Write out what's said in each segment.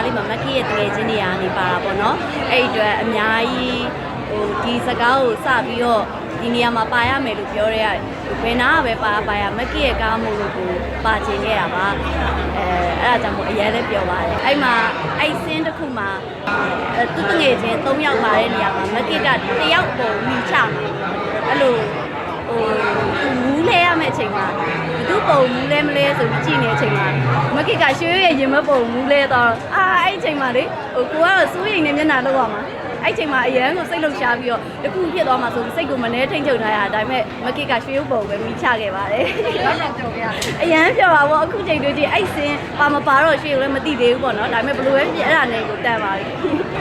ကားလေးမှာမက်ကီရဲ့တကယ်ချင်းနေရာနေပါတာပေါ့နော်အဲ့ဒီအတွက်အများကြီးဟိုဒီစကားကိုစပြီးတော့ဒီနေရာမှာပါရမယ်လို့ပြောရဲဘယ်နာကပဲပါပါရမက်ကီရဲ့ကားမို့လို့ကိုပါချင်ခဲ့တာပါအဲအဲ့ဒါကြောင့်မို့အရင်လည်းပြောပါတယ်အဲ့မှာအဲ့စင်းတစ်ခုမှာအဲသူတငယ်ချင်း၃ယောက်ပါတဲ့နေရာမှာမက်ကီကတယောက်ပုံမိချမှာအဲ့လို ဟိုမူးလဲရမယ့်အချိန်မှာဘသူပုံမူးလဲမလဲဆိုပြီးကြည့်နေတဲ့အချိန်မှာမကိကရွှေရဲ့ရင်မပုံမူးလဲတော့အာအဲ့ဒီအချိန်မှာလေဟိုကိုကတော့စိုးရိမ်နေမျက်နှာလောက်ရမှာ အဲ့ဒီအချိန်မှာအရန်ကိုစိတ်လှုပ်ရှားပြီးတော့တခုဖြစ်သွားမှာဆိုပြီးစိတ်ကိုမနှဲထိန်ချုပ်ထားရတာဒါပေမဲ့မကိကရွှေရုပ်ပုံပဲမိချခဲ့ပါတယ်ဘာကြောင့်ကြော်ခဲ့ရလဲအရန်ပြောပါဘောအခုချိန်တွေ့ကြည့်အဲ့စင်ပါမပါတော့ရွှေကိုလည်းမသိသေးဘူးပေါ့နော်ဒါပေမဲ့ဘယ်လိုပဲဖြစ်အဲ့ဒါနဲ့ကိုတန်ပါပြီ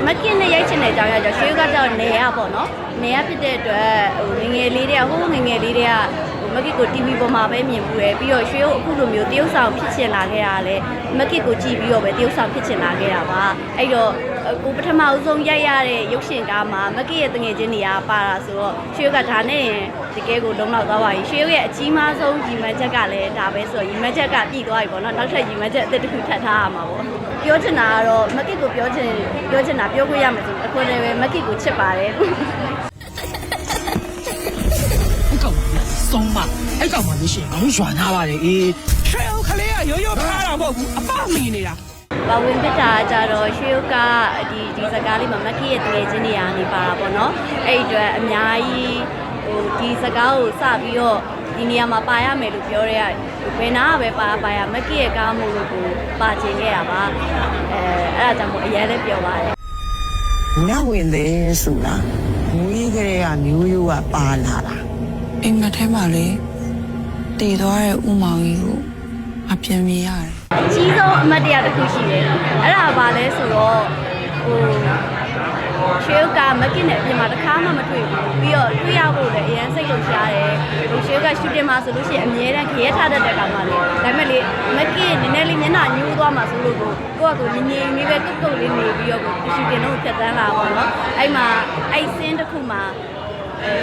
မကင်းနဲ့ရိုက်ချင်တဲ့ကြောင်ရကြောရွှေကတော့နေရပေါ့နော်နေရဖြစ်တဲ့အတွက်ဟိုငယ်ငယ်လေးတွေကဟိုးငယ်ငယ်လေးတွေကဟို မကစ်ကို TV ပေါ်မှာပဲမြင်ဘူးရယ်ပြီးတော့ရွှေကိုအခုလိုမျိုးတရုပ်ဆောင်ဖြစ်ချင်လာခဲ့ရတာလေမကစ်ကိုကြည့်ပြီးတော့ပဲတရုပ်ဆောင်ဖြစ်ချင်လာခဲ့တာပါအဲ့တော့ကိုပထမအဆုံးရိုက်ရတဲ့ရုပ်ရှင်ကားမှာမကစ်ရဲ့တငယ်ချင်းနေရာပါတာဆိုတော့ရွှေကဒါနဲ့ရင်တကယ်ကိုလုံလောက်သွားပါပြီရွှေရဲ့အကြီးမားဆုံးညီမချက်ကလည်းဒါပဲဆိုတော့ညီမချက်ကပြည့်သွားပြီပေါ့နော်နောက်ထပ်ညီမချက်အသစ်တစ်ခုထပ်ထားရမှာပေါ့ပြောချင်တာကတော့မကစ်ကိုပြောချင်ပြောချင်တာပြောခွင့်ရမယ်ဆိုအခုလည်းပဲမကစ်ကိုချစ်ပါတယ် အဲ့ကောင်မှလို့ရှိရင်ခေါင်းရွာထားပါလေအေးရွှေအောင်ခလေးကရိုးရိုးဖားတာမဟုတ်ဘူးအပမီနေတာပါဝင်ဖြစ်တာကြတော့ရွှေဥကဒီဒီစကားလေးမှာမက်ကီရဲ့တကယ်ချင်းနေရာနေပါတာပေါ့နော်အဲ့ဒီအတွက်အများကြီးဟိုဒီစကားကိုစပြီးတော့ဒီနေရာမှာပါရမယ်လို့ပြောရဲဘယ်နာကပဲပါပါရမက်ကီရဲ့ကားမို့လို့ကိုပါချင်ခဲ့တာပါအဲအဲ့ဒါကြောင့်မို့အရင်လည်းပြောပါတယ်ညဝင်တယ်ဆိုတာမူကြီးကလေးကမျိုးရိုးကပါလာတာအိမ်မက်ထဲမှာလေ တည်သွားတဲ့ဥမောင်ကြီးကိုအပြန်မြင်ရတယ်အကြီးဆုံးအမတ်တရားတစ်ခုရှိတယ်အဲ့ဒါဘာလဲဆိုတော့ဟိုရွှေဥကမက်ကီနဲ့အပြင်မှာတစ်ခါမှမတွေ့ဘူးပြီးတော့တွေ့ရဖို့လည်းအရင်စိတ်လုံရှားတယ်ဟိုရွှေဥကရှူတင်မှာဆိုလို့ရှိရင်အမြဲတမ်းခရဲထားတတ်တဲ့ကောင်မလေးဒါပေမဲ့လေမက်ကီနည်းနည်းလေးမျက်နှာညှိုးသွားမှာဆိုလို့ကိုကိုကကိုငြင်းငြင်းလေးပဲကုတ်ကုတ်လေးနေပြီးတော့ရှူတင်တော့ဖြတ်တန်းလာပါတော့အဲ့မှာအဲ့စင်းတစ်ခုမှာအဲ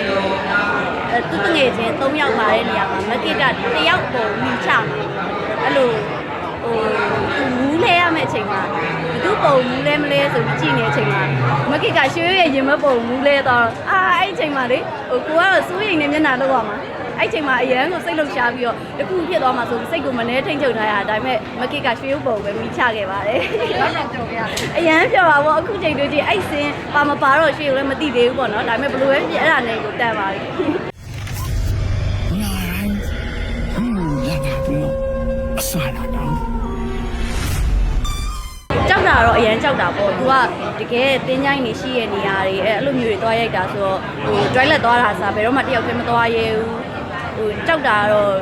သူတငယ်ချင်း၃ယောက်ပါတဲ့နေရာမှာမက်ကီကတယောက်ပုံမိချမှာအဲ့လိုဟိုမူးလဲရမယ့်အချိန်မှာဘသူပုံမူးလဲမလဲဆိုပြီးကြည့်နေတဲ့အချိန်မှာမကိကရွှေရဲ့ရင်မပုံမူးလဲတော့အာအဲ့ဒီအချိန်မှာလေဟိုကိုကတော့စိုးရိမ်နေမျက်နှာလောက်ရမှာအဲ့ဒီအချိန်မှာအရန်ကိုစိတ်လှုပ်ရှားပြီးတော့တခုဖြစ်သွားမှာဆိုပြီးစိတ်ကိုမနှဲထိန်ချုပ်ထားရတာဒါပေမဲ့မကိကရွှေရုပ်ပုံပဲမိချခဲ့ပါတယ်ဘာကြောင့်ကြော်ခဲ့ရလဲအရန်ပြောပါဘောအခုချိန်တွေ့ကြည့်အဲ့စင်ပါမပါတော့ရွှေကိုလည်းမသိသေးဘူးပေါ့နော်ဒါပေမဲ့ဘယ်လိုပဲဖြစ်အဲ့ဒါနဲ့ကိုတန်ပါပြီညာ စားလာတော့ကြောက်တာတော့အရန်ကြောက်တာပေါ့။ तू ကတကယ်တင်းကြိုင်းနေရှိရဲ့နေရာတွေအဲအဲ့လိုမျိုးတွေသွားရိုက်တာဆိုတော့ဟို toilet သွားတာစားဘယ်တော့မှတယောက်တည်းမသွားရဲဘူး။ဟိုကြောက်တာကတော့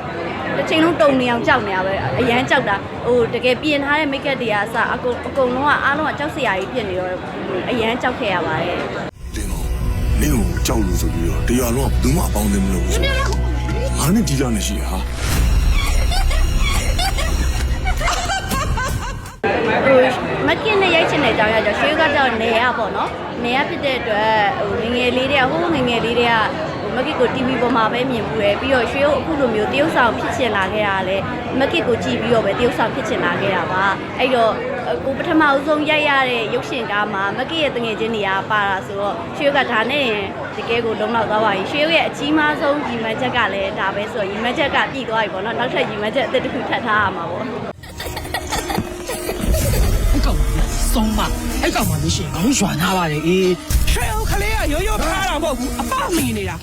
တစ်ချိန်လုံးတုံနေအောင်ကြောက်နေရပဲအရန်ကြောက်တာဟိုတကယ်ပြင်ထားတဲ့ make up တွေကအစအကုန်အကုန်လုံးကအားလုံးကကြောက်စရာကြီးဖြစ်နေတော့အရန်ကြောက်ခဲ့ရပါတယ်တင်းတော့နင့်ကိုကြောက်လို့ဆိုပြီးတော့တရားလုံးကဘယ်သူမှအပေါင်းအသင်းမလုပ်ဘူးဆိုငါနဲ့ဒီလောက်နဲ့ရှိဟာ ဟိုမကင်းနဲ့ရိုက်ချင်တဲ့အကြောင်းရကြရွှေကတော့နေရပေါ့နော်နေရဖြစ်တဲ့အတွက်ဟိုငယ်ငယ်လေးတွေကဟိုးငယ်ငယ်လေးတွေကဟိုမကစ်ကို TV ပေါ်မှာပဲမြင်ဘူးရယ်ပြီးတော့ရွှေကိုအခုလိုမျိုးတရုပ်ဆောင်ဖြစ်ချင်လာခဲ့တာလေမကစ်ကိုကြည့်ပြီးတော့ပဲတရုပ်ဆောင်ဖြစ်ချင်လာခဲ့တာပါအဲ့တော့ကိုပထမအဆုံးရိုက်ရတဲ့ရုပ်ရှင်ကားမှာမကစ်ရဲ့တငယ်ချင်းနေရာပါတာဆိုတော့ရွှေကဒါနဲ့ရင်တကယ်ကိုလုံလောက်သွားပါပြီရွှေရဲ့အကြီးမားဆုံးညီမချက်ကလည်းဒါပဲဆိုတော့ညီမချက်ကပြည့်သွားပြီပေါ့နော်နောက်ထပ်ညီမချက်အသစ်တစ်ခုထပ်ထားရမှာပေါ့အဲ့ကောင်က ဆုံးမအဲ့ကောင်မှလို့ရှိရင်ခေါင်းရွာထားပါလေအေးရွှေအောင်ခလေးကရိုးရိုးဖားတာမဟုတ်ဘူးအပမီနေတာ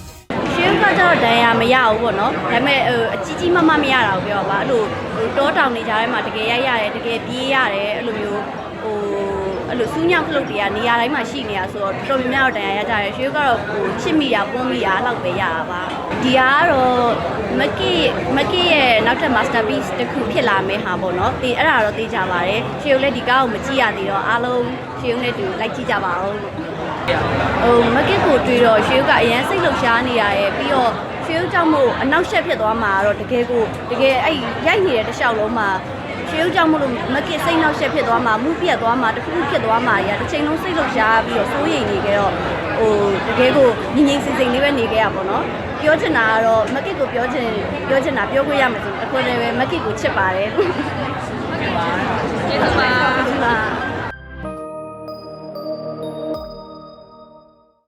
ရှင်းကကျတော့ဒဏ်ရာမရဘူးပေါ့နော်ဒါပေမဲ့ဟိုအကြီးကြီးမမမရတာကိုပြောပါအဲ့လိုဟိုတောတောင်နေကြထဲမှာတကယ်ရိုက်ရတယ်တကယ်ပြေးရတယ်အဲ့လိုမျိုးဟို အဲ့လိုစူးညောက်ခလုတ်တွေကနေရာတိုင်းမှာရှိနေတာဆိုတော့တော်တော်များများတော့ဒဏ်ရာရကြတယ်ရှင်းကတော့ဟိုချစ်မိတာပွန်းမိတာအဲ့လောက်ပဲရတာပါဒီကတော့မကီမကီရဲ့နောက်ထပ် masterpiece တစ်ခုဖြစ်လာမယ့်ဟာပေါ့နော်ဒီအဲ့ဒါတော့သိကြပါတယ်ရှင်းလည်းဒီကားကိုမကြည့်ရသေးတော့အားလုံးရှင်းနဲ့တူလိုက်ကြည့်ကြပါအောင်လို့ဟိုမကစ်ကိုတွေ့တော့ရွှေဦးကအရန်စိတ်လှုပ်ရှားနေရတယ်ပြီးတော့ရွှေဦးကြောင့်မို့အနောက်ရှက်ဖြစ်သွားမှာတော့တကယ်ကိုတကယ်အဲ့ရိုက်နေတဲ့တစ်လျှောက်လုံးမှာ ရွှေဦးကြောင့်မို့လို့မကစ်စိတ်နောက်ရှက်ဖြစ်သွားမှာမှုပြတ်သွားမှာတစ်ခုခုဖြစ်သွားမှာရတစ်ချိန်လုံးစိတ်လှုပ်ရှားပြီးတော့စိုးရိမ်နေကြတော့ဟိုတကယ်ကိုငြိမ်ငြိမ်စင်စင်လေးပဲနေခဲ့ရပါတော့ပြောချင်တာကတော့မကစ်ကိုပြောချင်ပြောချင်တာပြောခွင့်ရမယ်ဆိုအခုလည်းပဲမကစ်ကိုချစ်ပါတယ်ကျေးဇူး